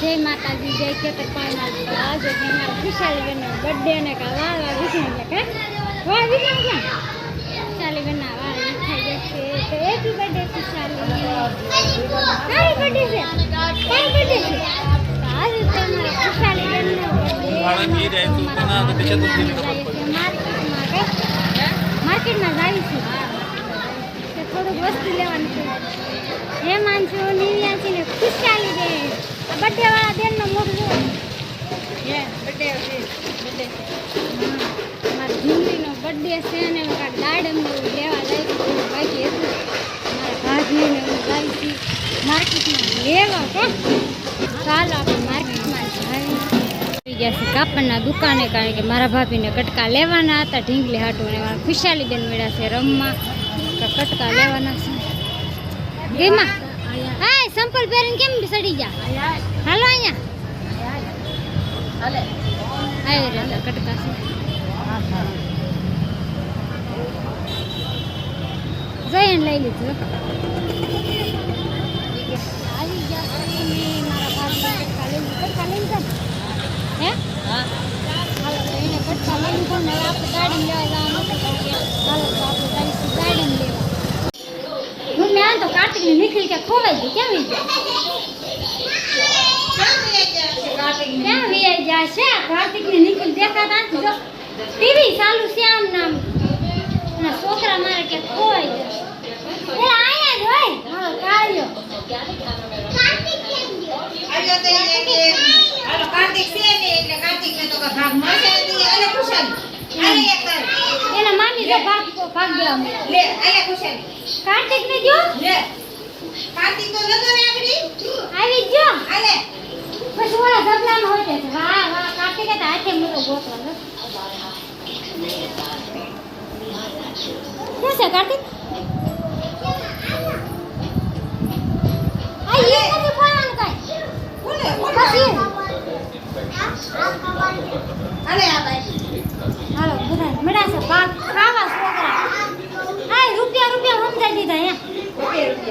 જય માતાજી જય ખેતર પાણી આજે કે અમારા ખુશાલીબેનનો બર્થડે ને કા વાહ વાહ વિચાર છે કા વાહ વિચાર છે? ખુશાલીબેનના વાહ વિખાઈ જશે તો હેપી બર્થડે ખુશાલી. તારી બર્થડે છે? તારી બર્થડે છે? આજે તો ખુશાલીબેનનો વાળા ઈ રહે છે, તો ના, તો તે ચતુર્થી ને માર્કેટમાં જાવી છે તો થોડુંક વસ્તુ લેવાનું છે હે માનસો નિવ્યાસી ને ખુશાલી દે બર્થડે વાળા બેન નો મોઢું મારા ઝુમરીનો બર્થડે છે. ને હું કાંઈક દાડમ ને એવું લેવા જાય છે બાકી હતું. મારા ભાભીને હું જાય છે. માર્કેટમાં લેવા કે ચાલો આપણે માર્કેટમાં આવી ગયા છે કાપડના દુકાને કારણ કે મારા ભાભીને કટકા લેવાના હતા ઢીંગલી હાટું ને ખુશાલી બેન મળ્યા છે રમવા. કટકા લેવાના છે. ગેમાં હા સંપલ પહેરીને કેમ સડી જા હાલો અહીંયા કટકા જઈને લઈ લીધું આવી ગયા ને? હે હાલો તો એને કટકા લઈ લીધો ને આપણે ગાડી લેવા જવાનું હાલો આપણે ગાડી લેવા હું મેં તો કાર્તિક ને નીકળી કે ખોવાઈ ગઈ કેમ? ક્યાં વીઆઈ જાય છે? કાર્તિક ને દેખાતા નથી. જો ટીવી ચાલુ છે આમ નામ. અને છોકરા મારે કે ખોવાઈ એ આયા જ હોય. હાલો કાઢ્યો હાલો તો એને કે હાલો કાર્તિક છે ને એટલે કાર્તિકને તો કાંઈ ભાગ મળશે નથી. અલે ખુશાલી આલે એક એના મામી તો ભાગ ભાગ દેવા મળ્યા લે આલે ખુશાલી કાર્તિક ને જો લે. કાર્તિક તો નતો ને આગળી આવી જો જો પછી ઓલા ઝબલામાં હોય છે. વાહ વાહ કાર્તિકે તો હાથે મોટો ગોતવા શું છે કાર્તિક હાલો બધા મળ્યા છે પાક ખાવા છોકરા. હા રૂપિયા રૂપિયા સમજાઈ દીધા અહીંયા.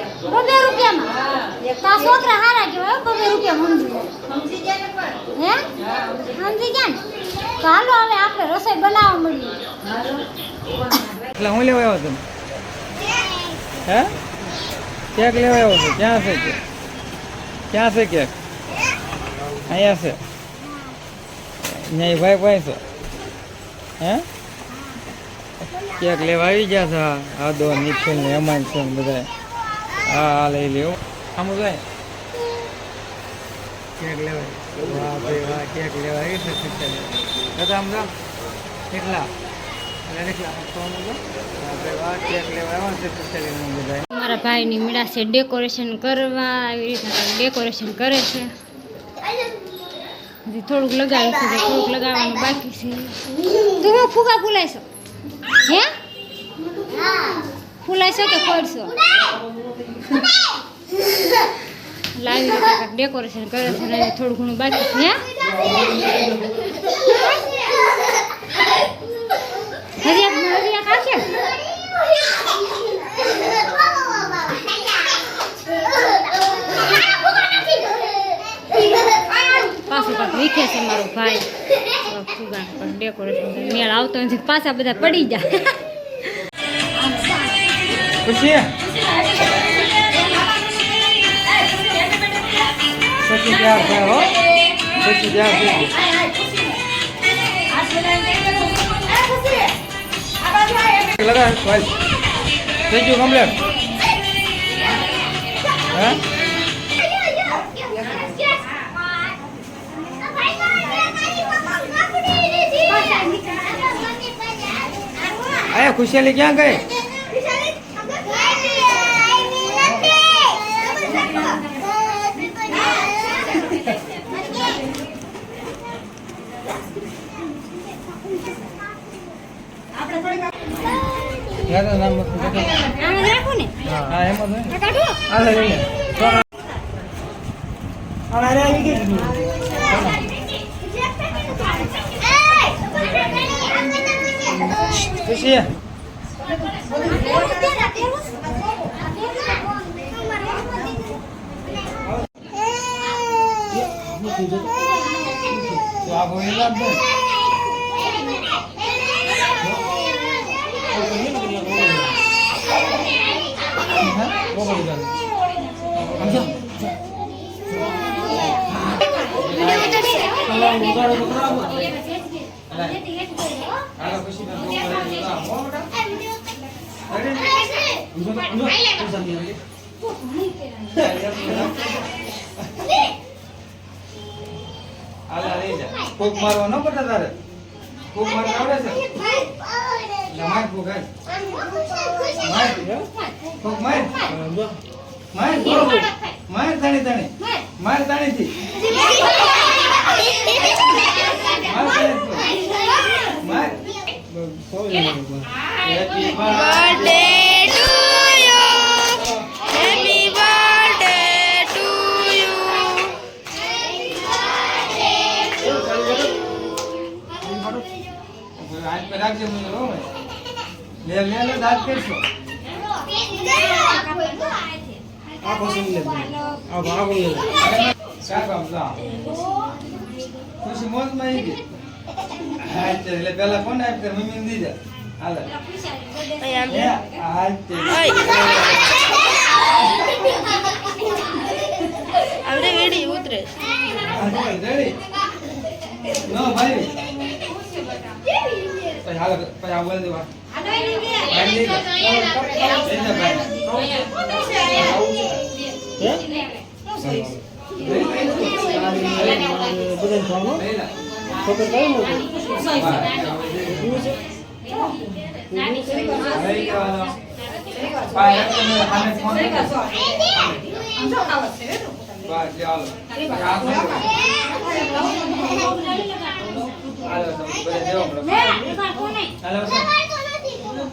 રૂપિયા. બબે રૂપિયામાં? તો છોકરા હારા કહેવાય બબે રૂપિયા સમજી સમજી જાય પણ? હે? સમજી ગયા ને? તો હાલો હવે આપણે રસોઈ બનાવવા મળીએ. એટલે હું લેવા આવ્યો તમે હે? કેક લેવા આવ્યો છું? ક્યાં છે કેક? ક્યાં છે કેક? અહીંયા છે. અહીંયા ભાઈ ભાઈ છે હે? કેક લેવા આવી ગયા છે. આ દો નિખિલ ને હેમાંગ છે ને બધા હા લઈ લ્યો. આમ જાય કેક લેવાય. વાહ ભાઈ વાહ કેક લેવાય. આવી છે. શીતલ દાદા આમ જાઓ કેટલા? મારા ભાઈની મીડા છે ડેકોરેશન કરવા આવી રીતના ડેકોરેશન કરે છે. હજી થોડુંક લગાવ્યું છે થોડુંક લગાવવાનું બાકી છે. તું હું ફૂગા ફૂલાઈશો. હે? ફૂલાઈશો કે ફોડશો લાવી ડેકોરેશન કરે છે ને થોડું ઘણું બાકી છે? પાછું કાંઈક વીખે છે મારો ભાઈ. ફુગા ડેકોરેશન મેળ આવતો નથી, પાછા બધા પડી જાય. પછી ત્યાં થાય હો. પછી ત્યાં થઈ લગા ભાઈ. થઈ ગયું કમ્પ્લેટ ક્યાં ગઈ યાદ નામ આને રાખું ને હા એમ જ હોય ને. આ કાઢો આ લઈ લે ખુશી તો આ કોઈ લાભ દે હાલો ખુશી બેન બહુ કરે છે. હો બેટા રેડી? હાલા લઈ જા ફૂંક મારવા ન પડતા તારે કોક મારવા આવડે છે માર હાલ. માર. ફૂંક માર. માર તાણી તાણી. માર તાણી તાણી માર. Happy ભાઈ. લે લે લે દાંત કરશો સાહેબ લા ખુશી મોજમાં આવી ગઈ હા તે એટલે પેલા ફોન આપ દે મમ્મી ને દીધા હાલે હે, હા તે આવડે વેડી ઉતરે હા, નો ભાઈ પછી હાલો પછી આ દેવા દે જા. જા જા. લે, હાલો. આ? હાલો.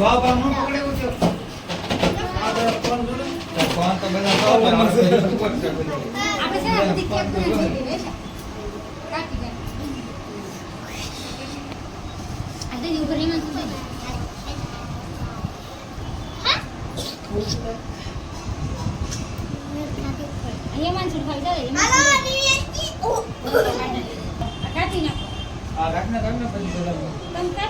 બધું. આ રાખને રાખને પછી બધા. તમે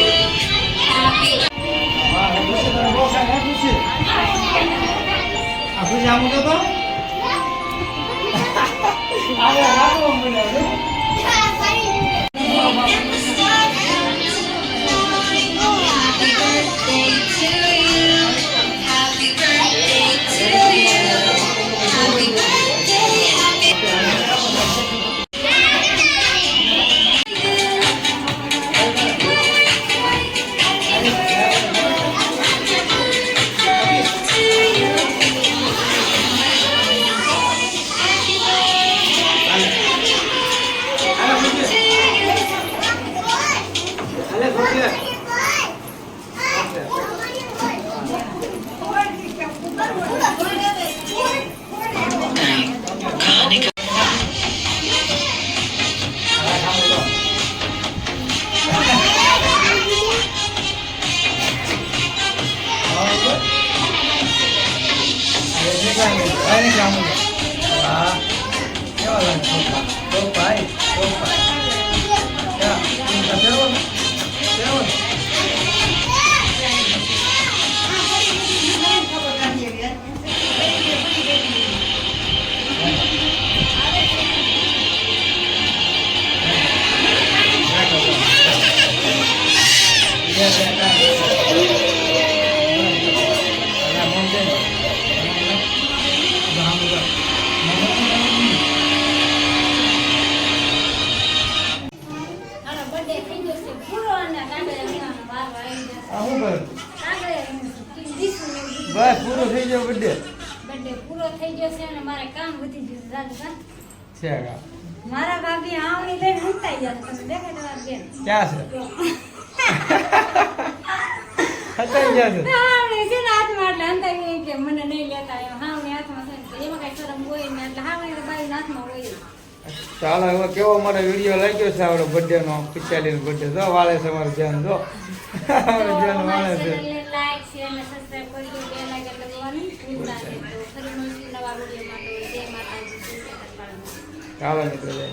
ભાઈને કામ હા કેવા લાગે ભાઈ તો ભાઈ થઈ ગયો બર્થડે બર્થડે પૂરો થઈ ગયો છે અને મારે કામ વધી ગયું દાદા છે કા? મારા ભાભી આવણી લઈને મૂકતા ગયા તમે દેખાય તમારા બેન. ક્યાં છે? હતાઈ ગયા છે? આવણી છે ને હાથમાં એટલે અંધાઈ કે મને નહીં લેતા એમ. હાવણી હાથમાં છે એમાં કઈ શરમ હોય ને એટલે હાવણી તો બાઈ હાથમાં હોય ચાલો હવે કેવો મારે વીડિયો લાગ્યો છે આપણો બર્થડે નો? પિચાલી બર્થડે જો વાળે છે અમારું ધ્યાન જો. અમારું ધ્યાન વાળે છે. લાઈક શેર અને સબસ્ક્રાઇબ કરી காலம் இருக்கிறது